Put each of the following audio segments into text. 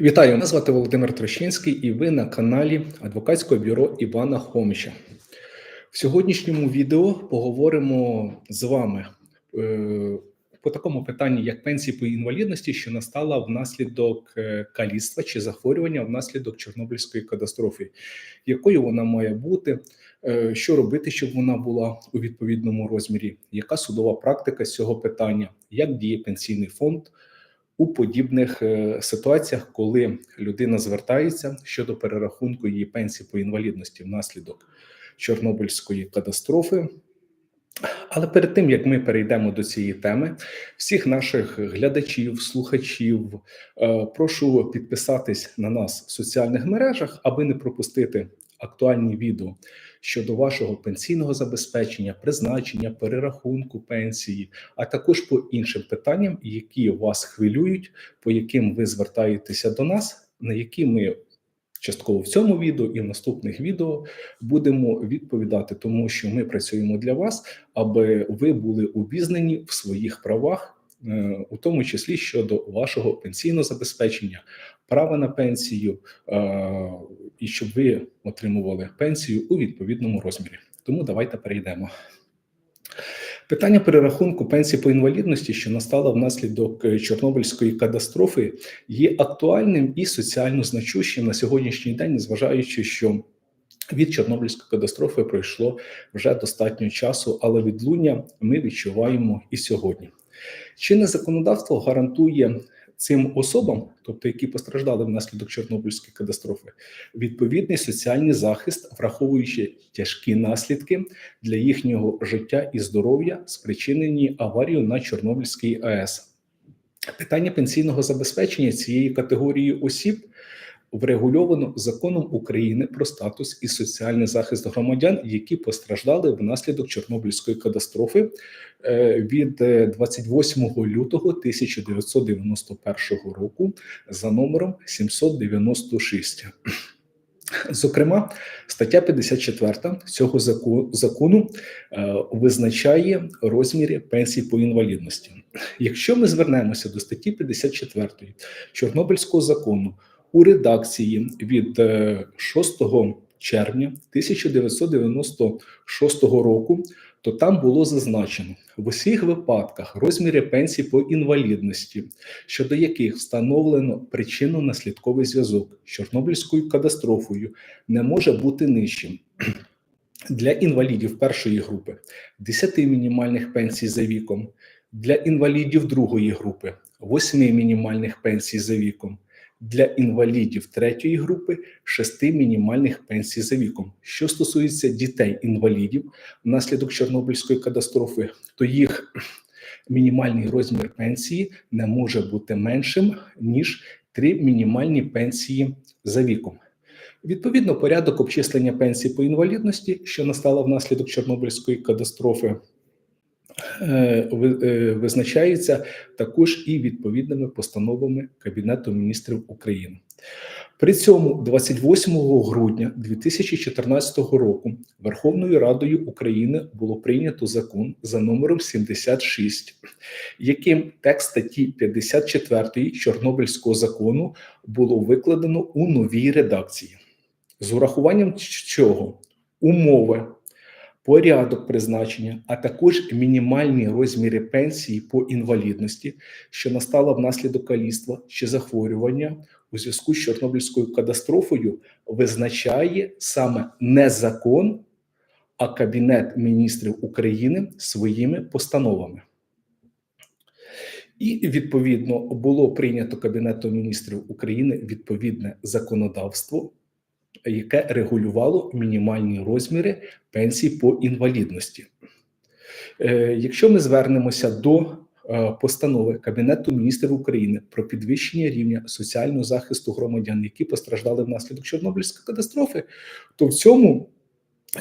Вітаю, мене звати Володимир Трощинський, і ви на каналі адвокатського бюро Івана Хомича. В сьогоднішньому відео поговоримо з вами е, по такому питанні, як пенсії по інвалідності, що настала внаслідок е, каліцтва чи захворювання внаслідок Чорнобильської катастрофи, якою вона має бути, е, що робити, щоб вона була у відповідному розмірі, яка судова практика з цього питання, як діє пенсійний фонд у подібних е, ситуаціях, коли людина звертається щодо перерахунку її пенсії по інвалідності внаслідок Чорнобильської катастрофи. Але перед тим як ми перейдемо до цієї теми, всіх наших глядачів, слухачів, е, прошу підписатись на нас в соціальних мережах, аби не пропустити актуальні відео щодо вашого пенсійного забезпечення, призначення, перерахунку пенсії, а також по іншим питанням, які вас хвилюють, по яким ви звертаєтеся до нас, на які ми частково в цьому відео і в наступних відео будемо відповідати, тому що ми працюємо для вас, аби ви були обізнані в своїх правах, е, у тому числі щодо вашого пенсійного забезпечення, права на пенсію, е, і щоб ви отримували пенсію у відповідному розмірі. Тому давайте перейдемо. Питання перерахунку пенсії по інвалідності, що настала внаслідок е, Чорнобильської катастрофи, є актуальним і соціально значущим на сьогоднішній день, незважаючи, що від Чорнобильської катастрофи пройшло вже достатньо часу, але відлуння ми відчуваємо і сьогодні. Чинне законодавство гарантує цим особам, тобто які постраждали внаслідок Чорнобильської катастрофи, відповідний соціальний захист, враховуючи тяжкі наслідки для їхнього життя і здоров'я, спричинені аварією на Чорнобильській АЕС. Питання пенсійного забезпечення цієї категорії осіб врегульовано законом України про статус і соціальний захист громадян, які постраждали внаслідок Чорнобильської катастрофи е, від 28 лютого 1991 року за номером 796. Зокрема, стаття 54 цього закону е, визначає розміри пенсій по інвалідності. Якщо ми звернемося до статті 54 Чорнобильського закону у редакції від 6 е, червня 1996 року, то там було зазначено в усіх випадках розміри пенсій по інвалідності, щодо яких встановлено причинно-наслідковий зв'язок з Чорнобильською катастрофою, не може бути нижчим. Для інвалідів першої групи 10 мінімальних пенсій за віком, для інвалідів другої групи 8 мінімальних пенсій за віком, для інвалідів третьої групи шести мінімальних пенсій за віком. Що стосується дітей-інвалідів внаслідок Чорнобильської катастрофи, то їх мінімальний розмір пенсії не може бути меншим ніж три мінімальні пенсії за віком. Відповідно, порядок обчислення пенсій по інвалідності, що настала внаслідок Чорнобильської катастрофи. Е, е, визначається також і відповідними постановами Кабінету міністрів України. При цьому 28 грудня 2014 року Верховною Радою України було прийнято закон за номером 76, яким текст статті 54 Чорнобильського закону було викладено у новій редакції. З урахуванням чого умови порядок призначення, а також мінімальні розміри пенсії по інвалідності, що настала внаслідок каліцтва чи захворювання у зв'язку з Чорнобильською катастрофою, визначає саме не закон, а Кабінет міністрів України своїми постановами. І відповідно було прийнято Кабінетом міністрів України відповідне законодавство яке регулювало мінімальні розміри пенсій по інвалідності. Е, якщо ми звернемося до е, постанови Кабінету міністрів України про підвищення рівня соціального захисту громадян, які постраждали внаслідок Чорнобильської катастрофи, то в цьому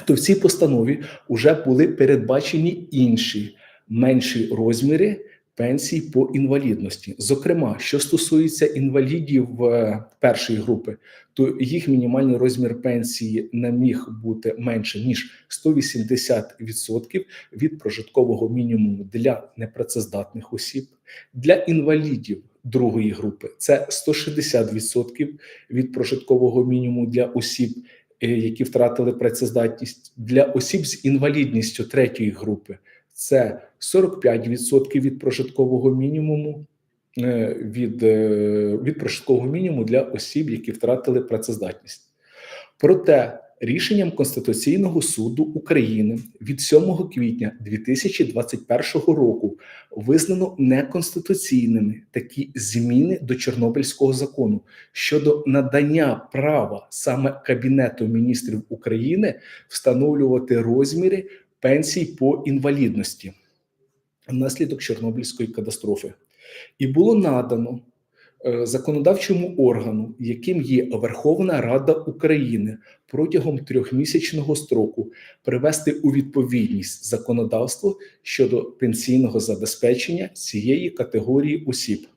то в цій постанові вже були передбачені інші менші розміри пенсій по інвалідності. Зокрема, що стосується інвалідів е, першої групи, то їх мінімальний розмір пенсії не міг бути менше ніж 180% від прожиткового мінімуму для непрацездатних осіб, для інвалідів другої групи. Це 160% від прожиткового мінімуму для осіб, е, які втратили працездатність, для осіб з інвалідністю третьої групи. Це 45% від прожиткового мінімуму е, від, е, від прожиткового мінімуму для осіб, які втратили працездатність. Проте рішенням Конституційного суду України від 7 квітня 2021 року визнано неконституційними такі зміни до Чорнобильського закону щодо надання права саме Кабінету міністрів України встановлювати розміри пенсій по інвалідності внаслідок Чорнобильської катастрофи, і було надано е, законодавчому органу, яким є Верховна Рада України, протягом трьохмісячного строку привести у відповідність законодавство щодо пенсійного забезпечення цієї категорії осіб.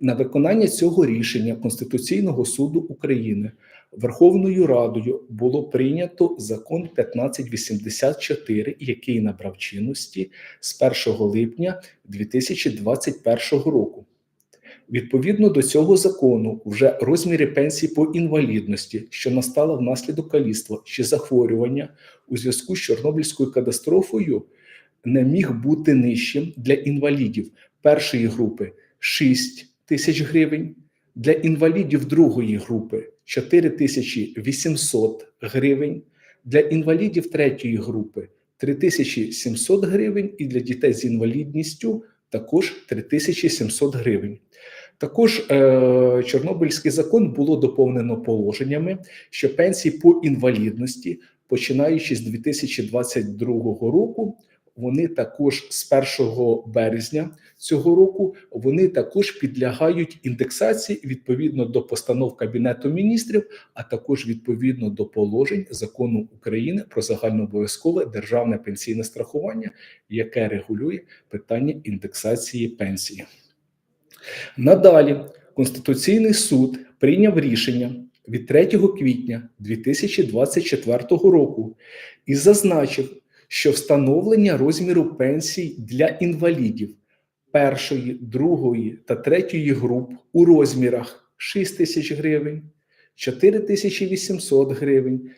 На виконання цього рішення Конституційного суду України Верховною Радою було прийнято закон 1584, який набрав чинності з 1 липня 2021 року. Відповідно до цього закону, вже розміри пенсій по інвалідності, що настала внаслідок каліцтва чи захворювання у зв'язку з Чорнобильською катастрофою, не міг бути нижчим для інвалідів першої групи 6 тисяч гривень, для інвалідів другої групи 4800 гривень, для інвалідів третьої групи 3700 гривень, і для дітей з інвалідністю також 3700 гривень. Також е, Чорнобильський закон було доповнено положеннями, що пенсії по інвалідності, починаючи з 2022 року, вони також з 1 березня цього року вони також підлягають індексації відповідно до постанов Кабінету міністрів, а також відповідно до положень закону України про загальнообов'язкове державне пенсійне страхування, яке регулює питання індексації пенсії. Надалі Конституційний суд прийняв рішення від 3 квітня 2024 року і зазначив, що встановлення розміру пенсій для інвалідів першої, другої та третьої груп у розмірах 6 тисяч гривень, 4800 гривень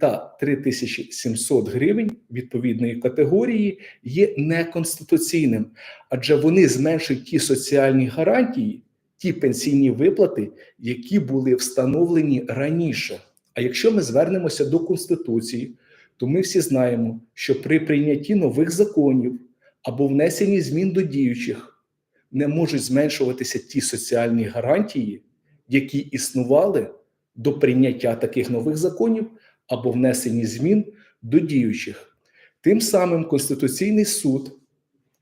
та 3700 гривень відповідної категорії є неконституційним, адже вони зменшують ті соціальні гарантії, ті пенсійні виплати, які були встановлені раніше. А якщо ми звернемося до Конституції, то ми всі знаємо, що при прийнятті нових законів або внесенні змін до діючих не можуть зменшуватися ті соціальні гарантії, які існували до прийняття таких нових законів або внесенні змін до діючих. Тим самим Конституційний суд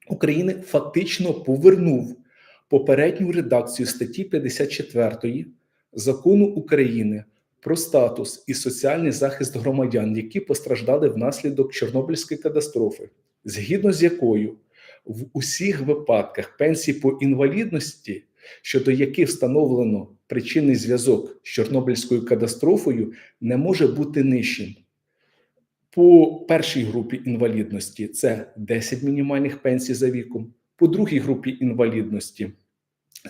України фактично повернув попередню редакцію статті 54 закону України про статус і соціальний захист громадян, які постраждали внаслідок Чорнобильської катастрофи, згідно з якою в усіх випадках пенсії по інвалідності, щодо яких встановлено причинний зв'язок з Чорнобильською катастрофою, не може бути нижчим. По першій групі інвалідності це 10 мінімальних пенсій за віком, по другій групі інвалідності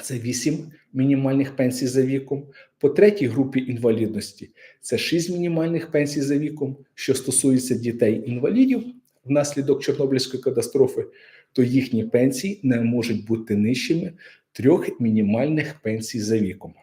це 8 мінімальних пенсій за віком. По третій групі інвалідності це 6 мінімальних пенсій за віком, що стосується дітей-інвалідів внаслідок Чорнобильської катастрофи, то їхні пенсії не можуть бути нижчими трьох мінімальних пенсій за віком.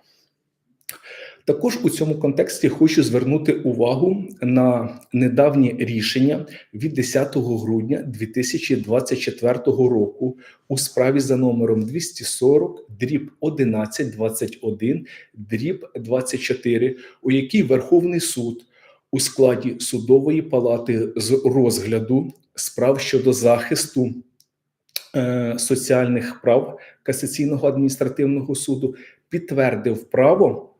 Також у цьому контексті хочу звернути увагу на недавнє рішення від 10 грудня 2024 року у справі за номером 240 дріб 1121 дріб 24, у якій Верховний суд у складі судової палати з розгляду справ щодо захисту е, соціальних прав касаційного адміністративного суду підтвердив право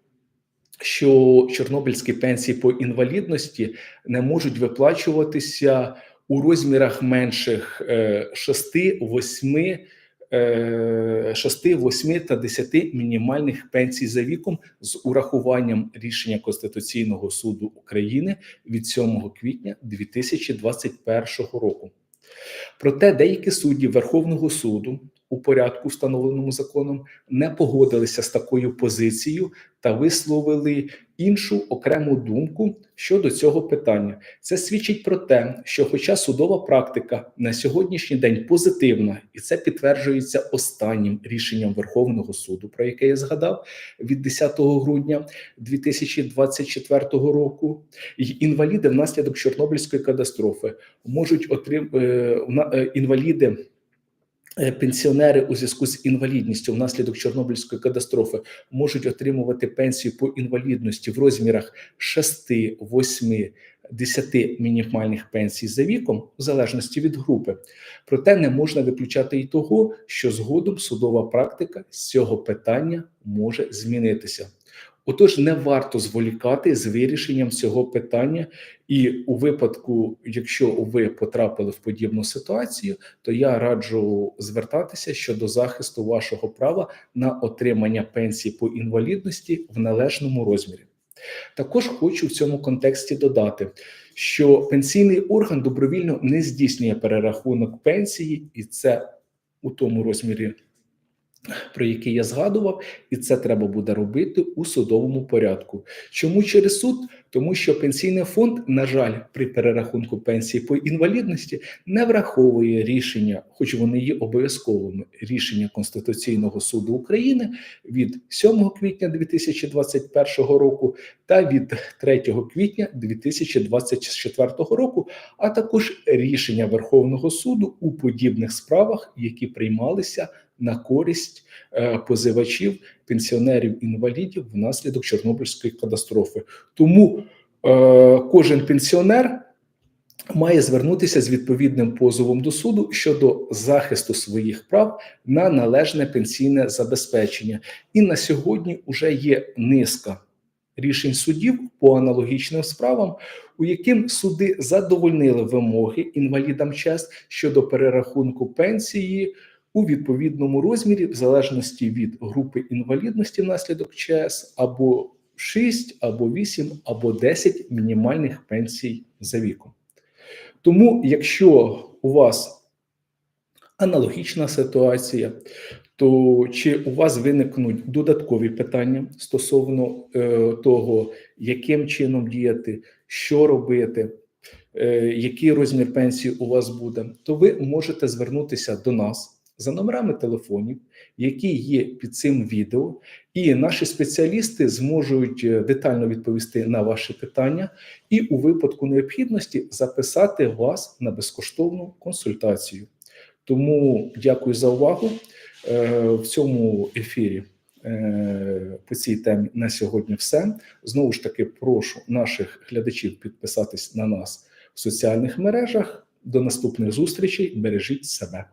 що чорнобильські пенсії по інвалідності не можуть виплачуватися у розмірах менших 6, 8, 6, 8 та 10 мінімальних пенсій за віком з урахуванням рішення Конституційного суду України від 7 квітня 2021 року. Проте деякі судді Верховного суду у порядку, встановленому законом, не погодилися з такою позицією та висловили іншу окрему думку щодо цього питання. Це свідчить про те, що, хоча судова практика на сьогоднішній день позитивна, і це підтверджується останнім рішенням Верховного суду, про яке я згадав від 10 грудня 2024 року, інваліди внаслідок Чорнобильської катастрофи можуть отримати інваліди. Е, Пенсіонери у зв'язку з інвалідністю внаслідок Чорнобильської катастрофи можуть отримувати пенсію по інвалідності в розмірах 6, 8, 10 мінімальних пенсій за віком, в залежності від групи. Проте не можна виключати і того, що згодом судова практика з цього питання може змінитися. Отож, не варто зволікати з вирішенням цього питання, і у випадку, якщо ви потрапили в подібну ситуацію, то я раджу звертатися щодо захисту вашого права на отримання пенсії по інвалідності в належному розмірі. Також хочу в цьому контексті додати, що пенсійний орган добровільно не здійснює перерахунок пенсії, і це у тому розмірі, про який я згадував, і це треба буде робити у судовому порядку. Чому через суд? Тому що пенсійний фонд, на жаль, при перерахунку пенсії по інвалідності не враховує рішення, хоч вони є обов'язковими рішення Конституційного суду України від 7 квітня 2021 року та від 3 квітня 2024 року, а також рішення Верховного суду у подібних справах, які приймалися на користь е, позивачів, пенсіонерів інвалідів внаслідок Чорнобильської катастрофи. Тому е, кожен пенсіонер має звернутися з відповідним позовом до суду щодо захисту своїх прав на належне пенсійне забезпечення. І на сьогодні вже є низка рішень судів по аналогічним справам, у яким суди задовольнили вимоги інвалідам ЧЕС щодо перерахунку пенсії у відповідному розмірі, в залежності від групи інвалідності внаслідок ЧС, або 6, або 8, або 10 мінімальних пенсій за віком. Тому, якщо у вас аналогічна ситуація, то чи у вас виникнуть додаткові питання стосовно е, того, яким чином діяти, що робити, е, який розмір пенсії у вас буде, то ви можете звернутися до нас за номерами телефонів, які є під цим відео, і наші спеціалісти зможуть е, детально відповісти на ваші питання, і у випадку необхідності записати вас на безкоштовну консультацію. Тому дякую за увагу Е, в цьому ефірі. е, По цій темі на сьогодні все. Знову ж таки, прошу наших глядачів підписатись на нас в соціальних мережах. До наступних зустрічей. Бережіть себе.